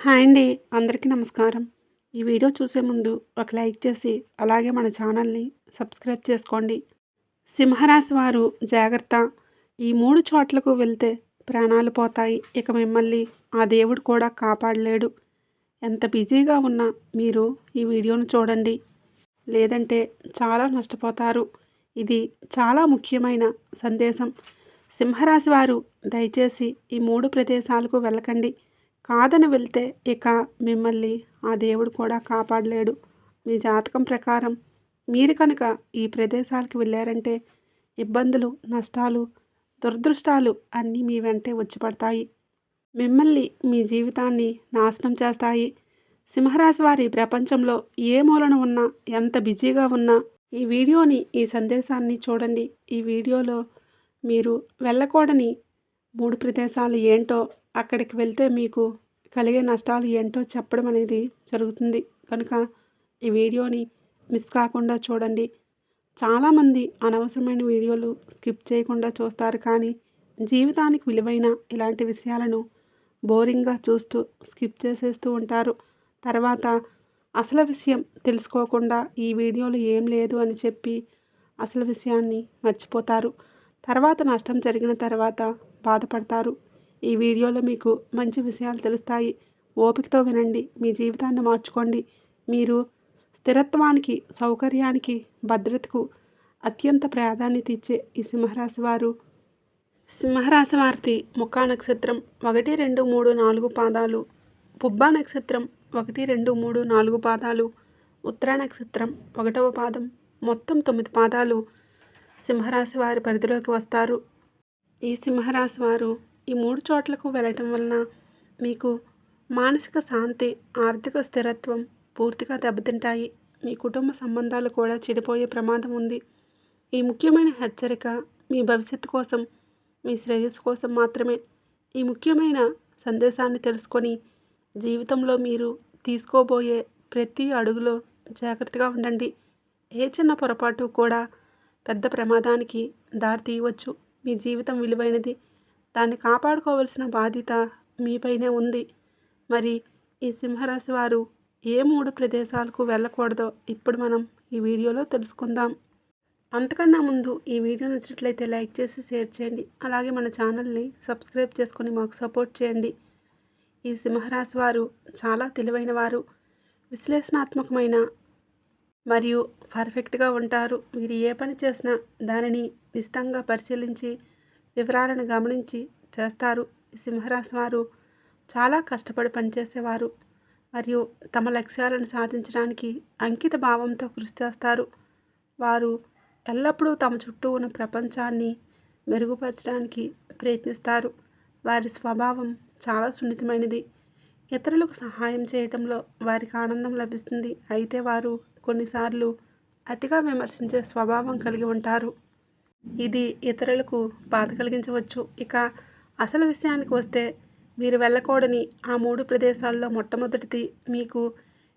Hi అండి అందరికీ నమస్కారం. ఈ వీడియో చూసే ముందు ఒక లైక్ చేసి అలాగే మన ఛానల్ని సబ్స్క్రైబ్ చేసుకోండి. సింహరాశి వారు జాగ్రత్త. ఈ మూడు చోట్లకు వెళ్తే ప్రాణాలు పోతాయి. ఇక మిమ్మల్ని ఆ దేవుడు కూడా కాపాడలేడు. ఎంత బిజీగా ఉన్నా మీరు ఈ వీడియోను చూడండి. లేదంటే చాలా నష్టపోతారు. ఇది చాలా ముఖ్యమైన సందేశం. సింహరాశి వారు దయచేసి ఈ మూడు ప్రదేశాలకు వెళ్ళకండి. కాదని వెళ్తే ఇక మిమ్మల్ని ఆ దేవుడు కూడా కాపాడలేడు. మీ జాతకం ప్రకారం మీరు కనుక ఈ ప్రదేశాలకు వెళ్ళారంటే ఇబ్బందులు నష్టాలు దురదృష్టాలు అన్నీ మీ వెంటే వచ్చి పడతాయి మిమ్మల్ని మీ జీవితాన్ని నాశనం చేస్తాయి. సింహరాశి వారి ప్రపంచంలో ఏ మూలన ఉన్నా ఎంత బిజీగా ఉన్నా ఈ వీడియోని ఈ సందేశాన్ని చూడండి. ఈ వీడియోలో మీరు వెళ్ళకూడని మూడు ప్రదేశాలు ఏంటో అక్కడికి వెళ్తే మీకు కలిగే నష్టాలు ఏంటో చెప్పడం అనేది జరుగుతుంది. కనుక ఈ వీడియోని మిస్ కాకుండా చూడండి. చాలామంది అనవసరమైన వీడియోలు స్కిప్ చేయకుండా చూస్తారు కానీ జీవితానికి విలువైన ఇలాంటి విషయాలను బోరింగ్గా చూస్తూ స్కిప్ చేసేస్తూ ఉంటారు. తర్వాత అసలు విషయం తెలుసుకోకుండా ఈ వీడియోలు ఏం లేదు అని చెప్పి అసలు విషయాన్ని మర్చిపోతారు. తర్వాత నష్టం జరిగిన తర్వాత బాధపడతారు. ఈ వీడియోలో మీకు మంచి విషయాలు తెలుస్తాయి. ఓపికతో వినండి. మీ జీవితాన్ని మార్చుకోండి. మీరు స్థిరత్వానికి సౌకర్యానికి భద్రతకు అత్యంత ప్రాధాన్యత ఇచ్చే ఈ సింహరాశి వారు. సింహరాశి వారిది ముఖా నక్షత్రం ఒకటి రెండు మూడు నాలుగు పాదాలు. పుబ్బా నక్షత్రం ఒకటి రెండు మూడు నాలుగు పాదాలు. ఉత్తర నక్షత్రం ఒకటవ పాదం. మొత్తం తొమ్మిది పాదాలు సింహరాశి వారి పరిధిలోకి వస్తారు. ఈ సింహరాశి వారు ఈ మూడు చోట్లకు వెళ్ళటం వలన మీకు మానసిక శాంతి ఆర్థిక స్థిరత్వం పూర్తిగా దెబ్బతింటాయి. మీ కుటుంబ సంబంధాలు కూడా చెడిపోయే ప్రమాదం ఉంది. ఈ ముఖ్యమైన హెచ్చరిక మీ భవిష్యత్తు కోసం మీ శ్రేయస్సు కోసం మాత్రమే. ఈ ముఖ్యమైన సందేశాన్ని తెలుసుకొని జీవితంలో మీరు తీసుకోబోయే ప్రతి అడుగులో జాగ్రత్తగా ఉండండి. ఏ చిన్న పొరపాటు కూడా పెద్ద ప్రమాదానికి దారి తీయవచ్చు. మీ జీవితం విలువైనది. దాన్ని కాపాడుకోవాల్సిన బాధ్యత మీపైనే ఉంది. మరి ఈ సింహరాశి వారు ఏ మూడు ప్రదేశాలకు వెళ్ళకూడదో ఇప్పుడు మనం ఈ వీడియోలో తెలుసుకుందాం. అంతకన్నా ముందు ఈ వీడియో నచ్చినట్లయితే లైక్ చేసి షేర్ చేయండి. అలాగే మన ఛానల్ని సబ్స్క్రైబ్ చేసుకొని మాకు సపోర్ట్ చేయండి. ఈ సింహరాశి వారు చాలా తెలివైన వారు విశ్లేషణాత్మకమైన మరియు పర్ఫెక్ట్గా ఉంటారు. వీరు ఏ పని చేసినా దానిని నిశితంగా పరిశీలించి వివరాలను గమనించి చేస్తారు. సింహరాశి వారు చాలా కష్టపడి పనిచేసేవారు. మరియు తమ లక్ష్యాలను సాధించడానికి అంకిత భావంతో కృషి చేస్తారు. వారు ఎల్లప్పుడూ తమ చుట్టూ ఉన్న ప్రపంచాన్ని మెరుగుపరచడానికి ప్రయత్నిస్తారు. వారి స్వభావం చాలా సున్నితమైనది. ఇతరులకు సహాయం చేయటంలో వారికి ఆనందం లభిస్తుంది. అయితే వారు కొన్నిసార్లు అతిగా విమర్శించే స్వభావం కలిగి ఉంటారు. ఇది ఇతరులకు బాధ కలిగించవచ్చు. ఇక అసలు విషయానికి వస్తే మీరు వెళ్ళకూడని ఆ మూడు ప్రదేశాల్లో మొట్టమొదటిది మీకు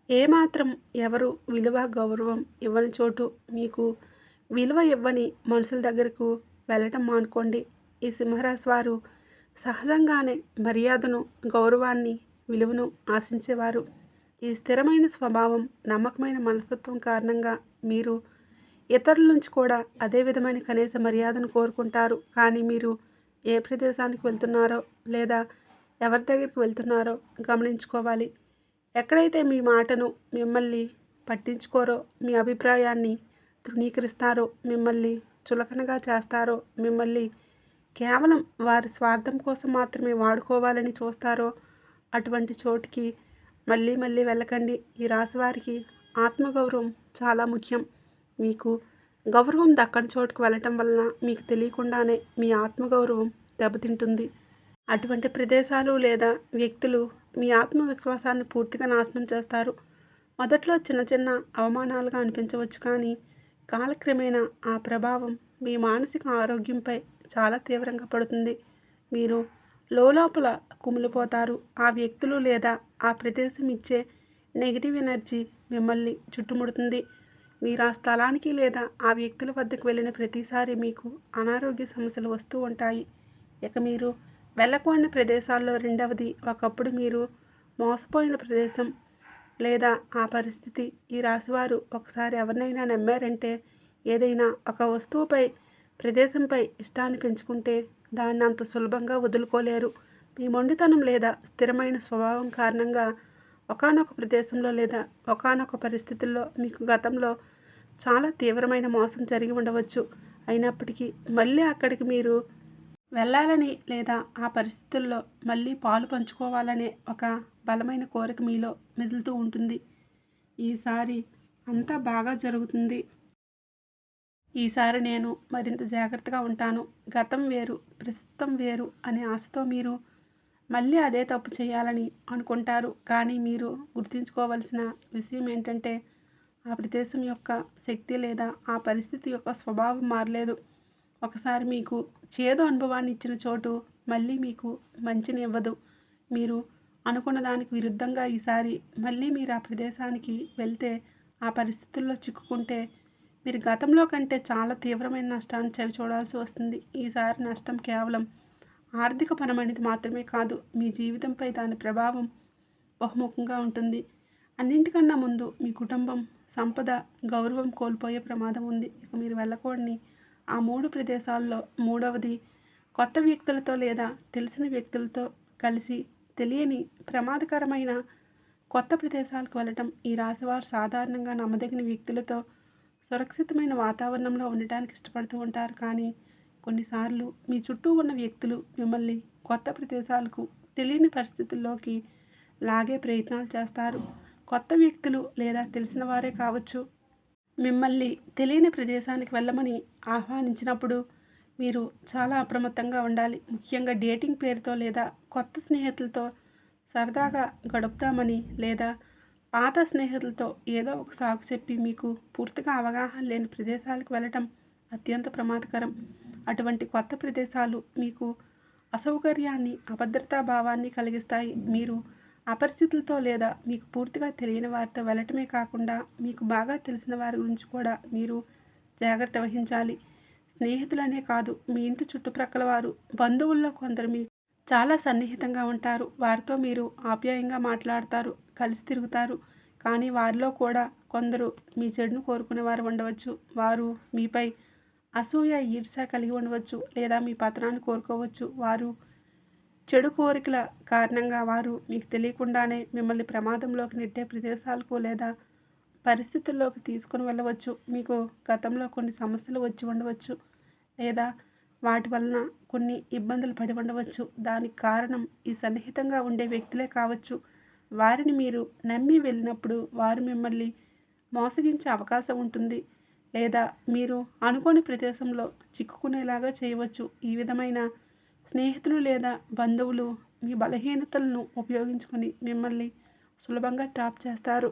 ఏమాత్రం ఎవరు విలువ గౌరవం ఇవ్వని చోటు. మీకు విలువ ఇవ్వని మనుషుల దగ్గరకు వెళ్ళటం మానుకోండి. ఈ సింహరాశి వారు సహజంగానే మర్యాదను గౌరవాన్ని విలువను ఆశించేవారు. ఈ స్థిరమైన స్వభావం నమ్మకమైన మనస్తత్వం కారణంగా మీరు ఇతరుల నుంచి కూడా అదే విధమైన కనీస మర్యాదను కోరుకుంటారు. కానీ మీరు ఏ ప్రదేశానికి వెళ్తున్నారో లేదా ఎవరి దగ్గరికి వెళ్తున్నారో గమనించుకోవాలి. ఎక్కడైతే మీ మాటను మిమ్మల్ని పట్టించుకోరో మీ అభిప్రాయాన్ని తృణీకరిస్తారో మిమ్మల్ని చులకనగా చేస్తారో మిమ్మల్ని కేవలం వారి స్వార్థం కోసం మాత్రమే వాడుకోవాలని చూస్తారో అటువంటి చోటుకి మళ్ళీ మళ్ళీ వెళ్ళకండి. ఈ రాశి వారికి ఆత్మగౌరవం చాలా ముఖ్యం. మీకు గౌరవం దక్కని చోటుకు వెళ్ళటం వలన మీకు తెలియకుండానే మీ ఆత్మగౌరవం దెబ్బతింటుంది. అటువంటి ప్రదేశాలు లేదా వ్యక్తులు మీ ఆత్మవిశ్వాసాన్ని పూర్తిగా నాశనం చేస్తారు. మొదట్లో చిన్న చిన్న అవమానాలుగా అనిపించవచ్చు కానీ కాలక్రమేణా ఆ ప్రభావం మీ మానసిక ఆరోగ్యంపై చాలా తీవ్రంగా పడుతుంది. మీరు లోపల కుమిలిపోతారు. ఆ వ్యక్తులు లేదా ఆ ప్రదేశం ఇచ్చే నెగిటివ్ ఎనర్జీ మిమ్మల్ని చుట్టుముడుతుంది. మీరు ఆ స్థలానికి లేదా ఆ వ్యక్తుల వద్దకు వెళ్ళిన ప్రతిసారి మీకు అనారోగ్య సమస్యలు వస్తూ ఉంటాయి. ఇక మీరు వెళ్ళకూడని ప్రదేశాల్లో రెండవది ఒకప్పుడు మీరు మోసపోయిన ప్రదేశం లేదా ఆ పరిస్థితి ఈ రాశివారు ఒకసారి ఎవరినైనా నమ్మారంటే ఏదైనా ఒక వస్తువుపై ప్రదేశంపై ఇష్టాన్ని పెంచుకుంటే దాన్ని అంత సులభంగా వదులుకోలేరు. మీ మొండితనం లేదా స్థిరమైన స్వభావం కారణంగా ఒకానొక ప్రదేశంలో లేదా ఒకానొక పరిస్థితుల్లో మీకు గతంలో చాలా తీవ్రమైన మోసం జరిగి ఉండవచ్చు. అయినప్పటికీ మళ్ళీ అక్కడికి మీరు వెళ్ళాలని లేదా ఆ పరిస్థితుల్లో మళ్ళీ పాలు పంచుకోవాలనే ఒక బలమైన కోరిక మీలో మెదులుతూ ఉంటుంది. ఈసారి అంతా బాగా జరుగుతుంది. ఈసారి నేను మరింత జాగ్రత్తగా ఉంటాను. గతం వేరు ప్రస్తుతం వేరు అనే ఆశతో మీరు మళ్ళీ అదే తప్పు చేయాలని అనుకుంటారు. కానీ మీరు గుర్తుంచుకోవలసిన విషయం ఏంటంటే ఆ ప్రదేశం యొక్క శక్తి లేదా ఆ పరిస్థితి యొక్క స్వభావం మారలేదు. ఒకసారి మీకు చేదు అనుభవాన్ని ఇచ్చిన చోటు మళ్ళీ మీకు మంచిని ఇవ్వదు మీరు అనుకున్న దానికి విరుద్ధంగా ఈసారి మళ్ళీ మీరు ఆ ప్రదేశానికి వెళ్తే ఆ పరిస్థితుల్లో చిక్కుకుంటే మీరు గతంలో కంటే చాలా తీవ్రమైన నష్టాన్ని చవి చూడాల్సి వస్తుంది. ఈసారి నష్టం కేవలం ఆర్థిక పరమైనది మాత్రమే కాదు మీ జీవితంపై దాని ప్రభావం బహుముఖంగా ఉంటుంది. అన్నింటికన్నా ముందు మీ కుటుంబం సంపద గౌరవం కోల్పోయే ప్రమాదం ఉంది. ఇక మీరు వెళ్ళకూడని ఆ మూడు ప్రదేశాల్లో మూడవది కొత్త వ్యక్తులతో లేదా తెలిసిన వ్యక్తులతో కలిసి తెలియని ప్రమాదకరమైన కొత్త ప్రదేశాలకు వెళ్ళటం ఈ రాశివారు సాధారణంగా నమ్మదగిన వ్యక్తులతో సురక్షితమైన వాతావరణంలో ఉండటానికి ఇష్టపడుతూ ఉంటారు. కానీ కొన్నిసార్లు మీ చుట్టూ ఉన్న వ్యక్తులు మిమ్మల్ని కొత్త ప్రదేశాలకు తెలియని పరిస్థితుల్లోకి లాగే ప్రయత్నాలు చేస్తారు. కొత్త వ్యక్తులు లేదా తెలిసిన వారే కావచ్చు. మిమ్మల్ని తెలియని ప్రదేశానికి వెళ్ళమని ఆహ్వానించినప్పుడు మీరు చాలా అప్రమత్తంగా ఉండాలి. ముఖ్యంగా డేటింగ్ పేరుతో లేదా కొత్త స్నేహితులతో సరదాగా గడుపుతామని లేదా పాత స్నేహితులతో ఏదో ఒక సాగు చెప్పి మీకు పూర్తిగా అవగాహన లేని ప్రదేశాలకు వెళ్ళటం అత్యంత ప్రమాదకరం. అటువంటి కొత్త ప్రదేశాలు మీకు అసౌకర్యాన్ని అభద్రతా భావాన్ని కలిగిస్తాయి. మీరు అపరిస్థితులతో లేదా మీకు పూర్తిగా తెలియని వారితో వెళ్ళటమే కాకుండా మీకు బాగా తెలిసిన వారి గురించి కూడా మీరు జాగ్రత్త వహించాలి. స్నేహితులనే కాదు మీ ఇంటి చుట్టుప్రక్కల వారు బంధువుల్లో కొందరు మీకు చాలా సన్నిహితంగా ఉంటారు. వారితో మీరు ఆప్యాయంగా మాట్లాడతారు కలిసి తిరుగుతారు. కానీ వారిలో కూడా కొందరు మీ చెడును కోరుకునే వారు ఉండవచ్చు. వారు మీపై అసూయ ఈర్ష కలిగి ఉండవచ్చు లేదా మీ పతనాన్ని కోరుకోవచ్చు. వారు చెడు కోరికల కారణంగా వారు మీకు తెలియకుండానే మిమ్మల్ని ప్రమాదంలోకి నెట్టే ప్రదేశాలకు లేదా పరిస్థితుల్లోకి తీసుకుని వెళ్ళవచ్చు. మీకు గతంలో కొన్ని సమస్యలు వచ్చి ఉండవచ్చు లేదా వాటి వలన కొన్ని ఇబ్బందులు పడి ఉండవచ్చు. దానికి కారణం ఈ సన్నిహితంగా ఉండే వ్యక్తులే కావచ్చు. వారిని మీరు నమ్మి వెళ్ళినప్పుడు వారు మిమ్మల్ని మోసగించే అవకాశం ఉంటుంది. లేదా మీరు అనుకోని ప్రదేశంలో చిక్కుకునేలాగా చేయవచ్చు. ఈ విధమైన స్నేహితులు లేదా బంధువులు మీ బలహీనతలను ఉపయోగించుకొని మిమ్మల్ని సులభంగా ట్రాప్ చేస్తారు.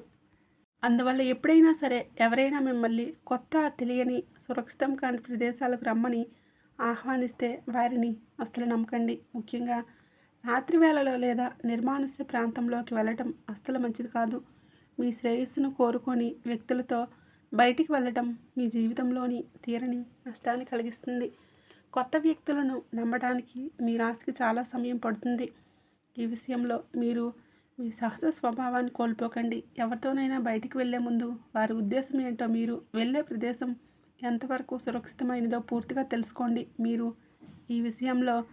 అందువల్ల ఎప్పుడైనా సరే ఎవరైనా మిమ్మల్ని కొత్త తెలియని సురక్షితం కాని ప్రదేశాలకు రమ్మని ఆహ్వానిస్తే వారిని అస్సలు నమ్మకండి. ముఖ్యంగా రాత్రి వేళలో లేదా నిర్మానుష్య ప్రాంతంలోకి వెళ్ళటం అస్సలు మంచిది కాదు. మీ శ్రేయస్సును కోరుకొని వ్యక్తులతో బయటికి వెళ్ళటం మీ జీవితంలోని తీరని నష్టాన్ని కలిగిస్తుంది. కొత్త వ్యక్తులను నమ్మడానికి మీ రాశికి చాలా సమయం పడుతుంది. ఈ విషయంలో మీరు మీ సహజ స్వభావాన్ని కోల్పోకండి. ఎవరితోనైనా బయటికి వెళ్ళే ముందు వారి ఉద్దేశం ఏంటో మీరు వెళ్ళే ప్రదేశం ఎంతవరకు సురక్షితమైనదో పూర్తిగా తెలుసుకోండి. మీరు ఈ విషయంలో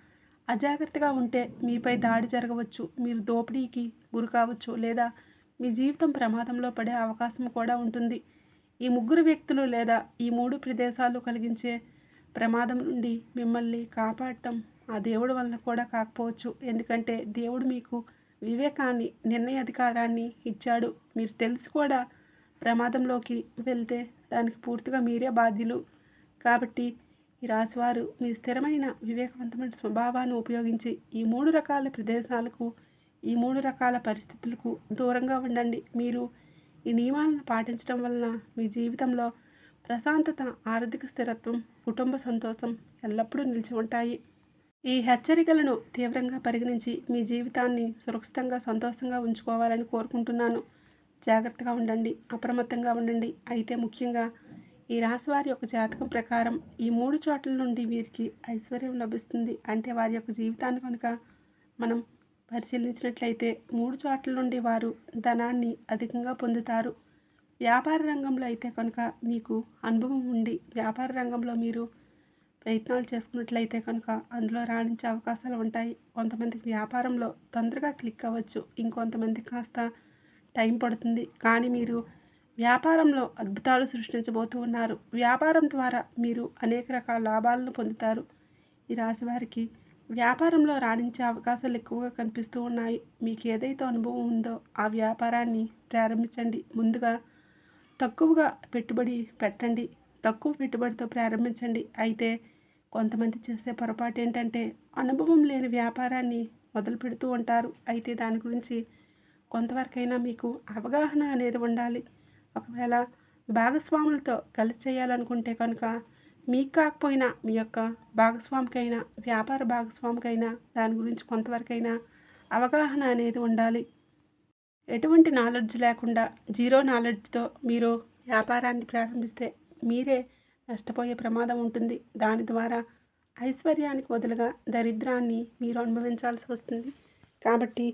అజాగ్రత్తగా ఉంటే మీపై దాడి జరగవచ్చు. మీరు దోపిడీకి గురి కావచ్చు లేదా మీ జీవితం ప్రమాదంలో పడే అవకాశం కూడా ఉంటుంది. ఈ ముగ్గురు వ్యక్తులు లేదా ఈ మూడు ప్రదేశాలు కలిగించే ప్రమాదం నుండి మిమ్మల్ని కాపాడటం ఆ దేవుడు వలన కూడా కాకపోవచ్చు. ఎందుకంటే దేవుడు మీకు వివేకాన్ని నిర్ణయ అధికారాన్ని ఇచ్చాడు. మీరు తెలిసి కూడా ప్రమాదంలోకి వెళ్తే దానికి పూర్తిగా మీరే బాధ్యులు. కాబట్టి ఈ రాశివారు మీ స్థిరమైన వివేకవంతమైన స్వభావాన్ని ఉపయోగించి ఈ మూడు రకాల ప్రదేశాలకు ఈ మూడు రకాల పరిస్థితులకు దూరంగా ఉండండి. మీరు ఈ నియమాలను పాటించడం వలన మీ జీవితంలో ప్రశాంతత ఆర్థిక స్థిరత్వం కుటుంబ సంతోషం ఎల్లప్పుడూ నిలిచి ఉంటాయి. ఈ హెచ్చరికలను తీవ్రంగా పరిగణించి మీ జీవితాన్ని సురక్షితంగా సంతోషంగా ఉంచుకోవాలని కోరుకుంటున్నాను. జాగ్రత్తగా ఉండండి అప్రమత్తంగా ఉండండి. అయితే ముఖ్యంగా ఈ రాశి వారి యొక్క జాతకం ప్రకారం ఈ మూడు చోట్ల నుండి వీరికి ఐశ్వర్యం లభిస్తుంది. అంటే వారి యొక్క జీవితాన్ని కనుక మనం పరిశీలించినట్లయితే మూడు చోట్ల నుండి వారు ధనాన్ని అధికంగా పొందుతారు. వ్యాపార రంగంలో అయితే కనుక మీకు అనుభవం ఉండి వ్యాపార రంగంలో మీరు ప్రయత్నాలు చేసుకున్నట్లయితే కనుక అందులో రాణించే అవకాశాలు ఉంటాయి. కొంతమందికి వ్యాపారంలో తొందరగా క్లిక్ అవ్వచ్చు. ఇంకొంతమందికి కాస్త టైం పడుతుంది. కానీ మీరు వ్యాపారంలో అద్భుతాలు సృష్టించబోతూ ఉన్నారు. వ్యాపారం ద్వారా మీరు అనేక రకాల లాభాలను పొందుతారు. ఈ రాశి వారికి వ్యాపారంలో రాణించే అవకాశాలు ఎక్కువగా కనిపిస్తూ ఉన్నాయి. మీకు ఏదైతే అనుభవం ఉందో ఆ వ్యాపారాన్ని ప్రారంభించండి. ముందుగా తక్కువగా పెట్టుబడి పెట్టండి. తక్కువ పెట్టుబడితో ప్రారంభించండి. అయితే కొంతమంది చేసే పొరపాటు ఏంటంటే అనుభవం లేని వ్యాపారాన్ని మొదలు పెడుతూ ఉంటారు. అయితే దాని గురించి కొంతవరకైనా మీకు అవగాహన అనేది ఉండాలి. ఒకవేళ భాగస్వాములతో కలిసి చేయాలనుకుంటే కనుక మీకు కాకపోయినా మీ యొక్క భాగస్వామికైనా వ్యాపార భాగస్వామికైనా దాని గురించి కొంతవరకైనా అవగాహన అనేది ఉండాలి. ఎటువంటి నాలెడ్జ్ లేకుండా జీరో నాలెడ్జ్తో మీరు వ్యాపారాన్ని ప్రారంభిస్తే మీరే నష్టపోయే ప్రమాదం ఉంటుంది. దాని ద్వారా ఐశ్వర్యానికి బదులుగా దరిద్రాన్ని మీరు అనుభవించాల్సి వస్తుంది. కాబట్టి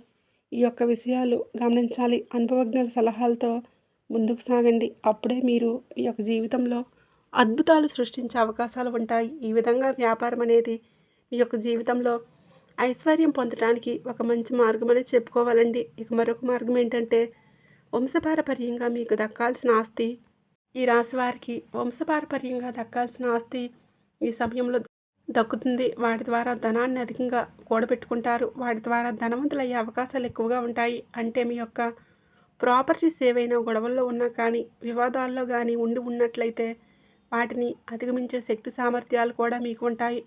ఈ యొక్క విషయాలు గమనించాలి. అనుభవజ్ఞుల సలహాలతో ముందుకు సాగండి. అప్పుడే మీరు ఈ యొక్క జీవితంలో అద్భుతాలు సృష్టించే అవకాశాలు ఉంటాయి. ఈ విధంగా వ్యాపారం అనేది మీ యొక్క జీవితంలో ఐశ్వర్యం పొందడానికి ఒక మంచి మార్గం అనేది చెప్పుకోవాలండి. ఇక మరొక మార్గం ఏంటంటే వంశపారపర్యంగా మీకు దక్కాల్సిన ఆస్తి ఈ రాశి వారికి వంశపారపర్యంగా దక్కాల్సిన ఆస్తి ఈ సమయంలో దక్కుతుంది. వాటి ద్వారా ధనాన్ని అధికంగా కూడబెట్టుకుంటారు. వాటి ద్వారా ధనవంతులయ్యే అవకాశాలు ఎక్కువగా ఉంటాయి. అంటే మీ యొక్క ప్రాపర్టీస్ ఏవైనా గొడవల్లో ఉన్నా కానీ వివాదాల్లో కానీ ఉండి ఉన్నట్లయితే వాటిని అధిగమించే శక్తి సామర్థ్యాలు కూడా మీకు ఉంటాయి.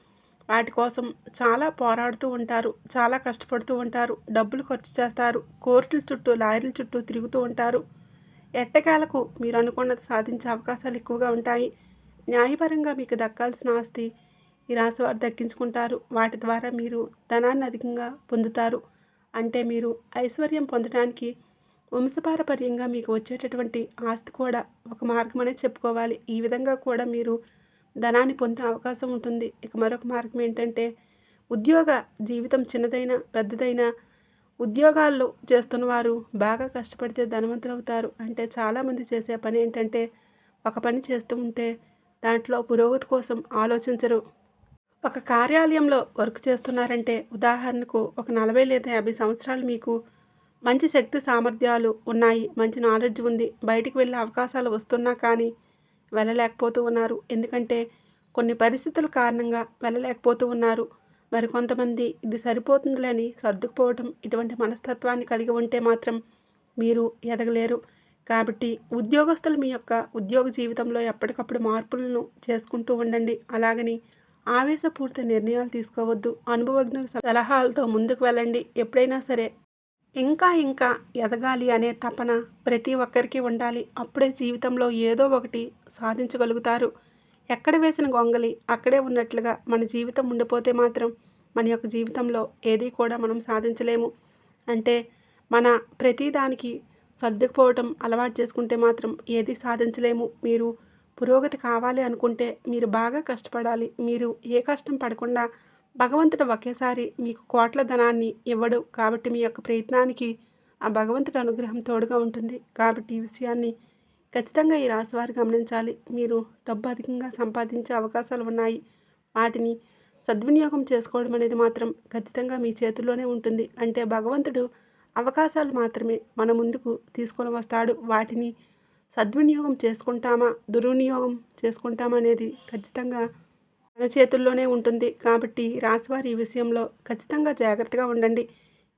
వాటి కోసం చాలా పోరాడుతూ ఉంటారు చాలా కష్టపడుతూ ఉంటారు డబ్బులు ఖర్చు చేస్తారు కోర్టుల చుట్టూ లాయర్ల చుట్టూ తిరుగుతూ ఉంటారు. ఎట్టకేలకు మీరు అనుకున్నది సాధించే అవకాశాలు ఎక్కువగా ఉంటాయి. న్యాయపరంగా మీకు దక్కాల్సిన ఆస్తి ఈ రాశి వారు దక్కించుకుంటారు. వాటి ద్వారా మీరు ధనాన్ని అధికంగా పొందుతారు. అంటే మీరు ఐశ్వర్యం పొందడానికి వంశపారపర్యంగా మీకు వచ్చేటటువంటి ఆస్తి కూడా ఒక మార్గం అనేది చెప్పుకోవాలి. ఈ విధంగా కూడా మీరు ధనాన్ని పొందే అవకాశం ఉంటుంది. ఇక మరొక మార్గం ఏంటంటే ఉద్యోగ జీవితం చిన్నదైనా పెద్దదైనా ఉద్యోగాల్లో చేస్తున్న వారు బాగా కష్టపడితే ధనవంతులు అవుతారు అంటే చాలామంది చేసే పని ఏంటంటే ఒక పని చేస్తూ ఉంటే దాంట్లో పురోగతి కోసం ఆలోచించరు. ఒక కార్యాలయంలో వర్క్ చేస్తున్నారంటే ఉదాహరణకు ఒక నలభై లేదా యాభై సంవత్సరాలు మీకు మంచి శక్తి సామర్థ్యాలు ఉన్నాయి మంచి నాలెడ్జ్ ఉంది. బయటికి వెళ్ళే అవకాశాలు వస్తున్నా కానీ వెళ్ళలేకపోతూ ఉన్నారు. ఎందుకంటే కొన్ని పరిస్థితుల కారణంగా వెళ్ళలేకపోతూ ఉన్నారు. మరికొంతమంది ఇది సరిపోతుందిలని సర్దుకుపోవటం ఇటువంటి మనస్తత్వాన్ని కలిగి ఉంటే మాత్రం మీరు ఎదగలేరు. కాబట్టి ఉద్యోగస్తులు మీ యొక్క ఉద్యోగ జీవితంలో ఎప్పటికప్పుడు మార్పులను చేసుకుంటూ ఉండండి. అలాగని ఆవేశపూరిత నిర్ణయాలు తీసుకోవద్దు. అనుభవజ్ఞుల సలహాలతో ముందుకు వెళ్ళండి. ఎప్పుడైనా సరే ఇంకా ఇంకా ఎదగాలి అనే తపన ప్రతి ఒక్కరికి ఉండాలి. అప్పుడే జీవితంలో ఏదో ఒకటి సాధించగలుగుతారు. ఎక్కడ వేసిన గొంగలి అక్కడే ఉన్నట్లుగా మన జీవితం ఉండిపోతే మాత్రం మన యొక్క జీవితంలో ఏది కూడా మనం సాధించలేము. అంటే మన ప్రతిదానికి సర్దుకుపోవటం అలవాటు చేసుకుంటే మాత్రం ఏది సాధించలేము. మీరు పురోగతి కావాలి అనుకుంటే మీరు బాగా కష్టపడాలి. మీరు ఏ కష్టం పడకుండా భగవంతుడు ఒకేసారి మీకు కోట్ల ధనాన్ని ఇవ్వడు కాబట్టి మీ యొక్క ప్రయత్నానికి ఆ భగవంతుడి అనుగ్రహం తోడుగా ఉంటుంది. కాబట్టి ఈ విషయాన్ని ఖచ్చితంగా ఈ రాశివారు గమనించాలి. మీరు డబ్బు అధికంగా సంపాదించే అవకాశాలు ఉన్నాయి. వాటిని సద్వినియోగం చేసుకోవడం అనేది మాత్రం ఖచ్చితంగా మీ చేతుల్లోనే ఉంటుంది. అంటే భగవంతుడు అవకాశాలు మాత్రమే మన ముందుకు తీసుకొని వస్తాడు. వాటిని సద్వినియోగం చేసుకుంటామా? దుర్వినియోగం చేసుకుంటామా అనేది ఖచ్చితంగా మన చేతుల్లోనే ఉంటుంది. కాబట్టి రాశివారి ఈ విషయంలో ఖచ్చితంగా జాగ్రత్తగా ఉండండి.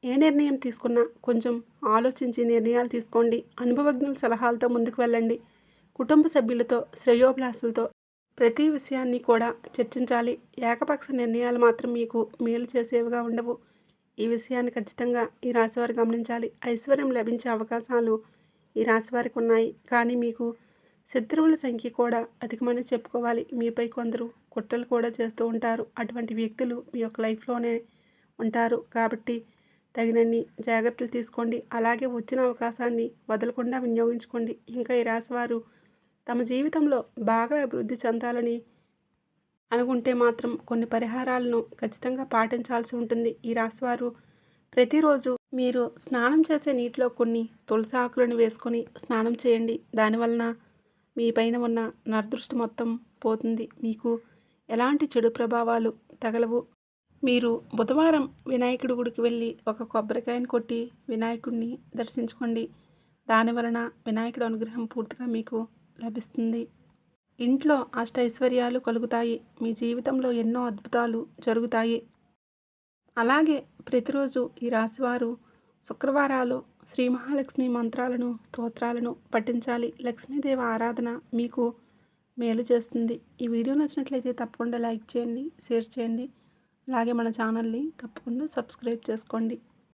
ఏ నిర్ణయం తీసుకున్నా కొంచెం ఆలోచించి నిర్ణయాలు తీసుకోండి. అనుభవజ్ఞుల సలహాలతో ముందుకు వెళ్ళండి. కుటుంబ సభ్యులతో శ్రేయోభిలాసులతో ప్రతి విషయాన్ని కూడా చర్చించాలి. ఏకపక్ష నిర్ణయాలు మాత్రం మీకు మేలు చేసేవిగా ఉండవు. ఈ విషయాన్ని ఖచ్చితంగా ఈ రాశివారు గమనించాలి. ఐశ్వర్యం లభించే అవకాశాలు ఈ రాశి వారికి ఉన్నాయి. కానీ మీకు శత్రువుల సంఖ్య కూడా అధికమని చెప్పుకోవాలి. మీపై కొందరు కుట్రలు కూడా చేస్తూ ఉంటారు. అటువంటి వ్యక్తులు మీ యొక్క లైఫ్లోనే ఉంటారు. కాబట్టి తగినన్ని జాగ్రత్తలు తీసుకోండి. అలాగే వచ్చిన అవకాశాన్ని వదలకుండా వినియోగించుకోండి. ఇంకా ఈ రాశివారు తమ జీవితంలో బాగా అభివృద్ధి చెందాలని అనుకుంటే మాత్రం కొన్ని పరిహారాలను ఖచ్చితంగా పాటించాల్సి ఉంటుంది. ఈ రాశివారు ప్రతిరోజు మీరు స్నానం చేసే నీటిలో కొన్ని తులసి ఆకులను వేసుకొని స్నానం చేయండి. దానివలన మీ పైన ఉన్న నరదృష్టి మొత్తం పోతుంది. మీకు ఎలాంటి చెడు ప్రభావాలు తగలవు? మీరు బుధవారం వినాయకుడి గుడికి వెళ్ళి ఒక కొబ్బరికాయను కొట్టి వినాయకుడిని దర్శించుకోండి. దాని వలన వినాయకుడి అనుగ్రహం పూర్తిగా మీకు లభిస్తుంది. ఇంట్లో అష్టైశ్వర్యాలు కలుగుతాయి. మీ జీవితంలో ఎన్నో అద్భుతాలు జరుగుతాయి. అలాగే ప్రతిరోజు ఈ రాశివారు శుక్రవారాలు శ్రీ మహాలక్ష్మి మంత్రాలను స్తోత్రాలను పఠించాలి. లక్ష్మీదేవి ఆరాధన మీకు మేలు చేస్తుంది. ఈ వీడియో నచ్చినట్లయితే తప్పకుండా లైక్ చేయండి షేర్ చేయండి. అలాగే మన ఛానల్ని తప్పకుండా సబ్స్క్రైబ్ చేసుకోండి.